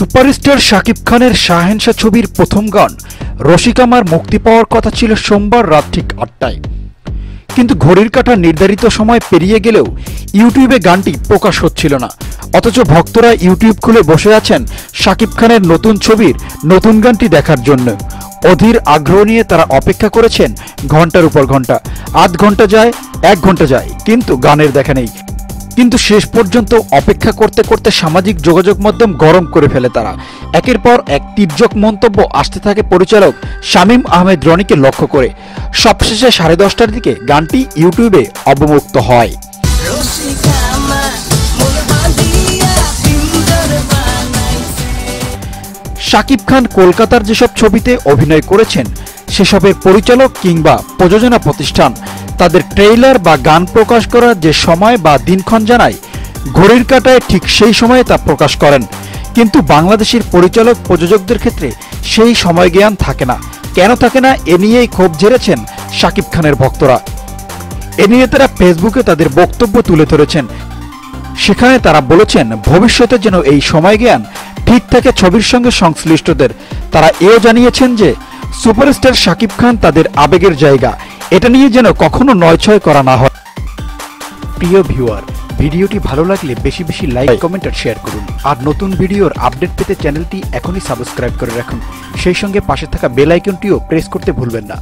Superstar Shakib খানের শাহেনশা ছবির প্রথম গান রসিকামার মুক্তি পাওয়ার কথা ছিল সোমবার রাত ঠিক আটটায়। কিন্তু ঘড়ির কাঁটা নির্ধারিত সময় পেরিয়ে গেলেও ইউটিউবে গানটি প্রকাশ হচ্ছিল না। অথচ ভক্তরা ইউটিউব খুলে বসে আছেন শাকিব খানের নতুন ছবির নতুন গানটি দেখার জন্য। অধীর আগ্রহ নিয়ে তারা অপেক্ষা করেছেন ঘণ্টার উপর ঘণ্টা আধ ঘণ্টা যায়, এক ঘণ্টা যায়, কিন্তু গানের দেখা নেই। কিন্তু শেষ পর্যন্ত অপেক্ষা করতে করতে সামাজিক যোগাযোগ মাধ্যম গরম করে ফেলে তারা। একের পর এক তির্যক মন্তব্য আসতে থাকে পরিচালক শামীম আহমেদ রনিকে লক্ষ্য করে। সবশেষে সাড়ে দশটার দিকে গানটি ইউটিউবে অবমুক্ত হয়। শাকিব খান কলকাতার যেসব ছবিতে অভিনয় করেছেন, সেসবের পরিচালক কিংবা প্রযোজনা প্রতিষ্ঠান। তাদের ট্রেইলার বা গান প্রকাশ করার যে সময় বা দিনক্ষণ জানায়, ঘড়ির কাঁটায় ঠিক সেই সময়ে তা প্রকাশ করেন। কিন্তু বাংলাদেশের পরিচালক প্রযোজকদের ক্ষেত্রে সেই সময় জ্ঞান থাকে না। কেন থাকে না এ নিয়েই ক্ষোভ ঝেড়েছেন শাকিব খানের ভক্তরা। এ নিয়ে তারা ফেসবুকে তাদের বক্তব্য তুলে ধরেছেন। সেখানে তারা বলেছেন, ভবিষ্যতে যেন এই সময় জ্ঞান ঠিক থাকে ছবির সঙ্গে সংশ্লিষ্টদের। তারা এও জানিয়েছেন যে, সুপারস্টার শাকিব খান তাদের আবেগের জায়গা। এটা নিয়ে যেন কখনো নয়ছয় করা না হয়। প্রিয় ভিউয়ার ভিডিওটি ভালো লাগলে বেশি বেশি লাইক কমেন্ট আর শেয়ার করুন। আর নতুন ভিডিওর আপডেট পেতে চ্যানেলটি এখনই সাবস্ক্রাইব করে রাখুন। সেই সঙ্গে পাশে থাকা বেল আইকনটিও প্রেস করতে ভুলবেন না।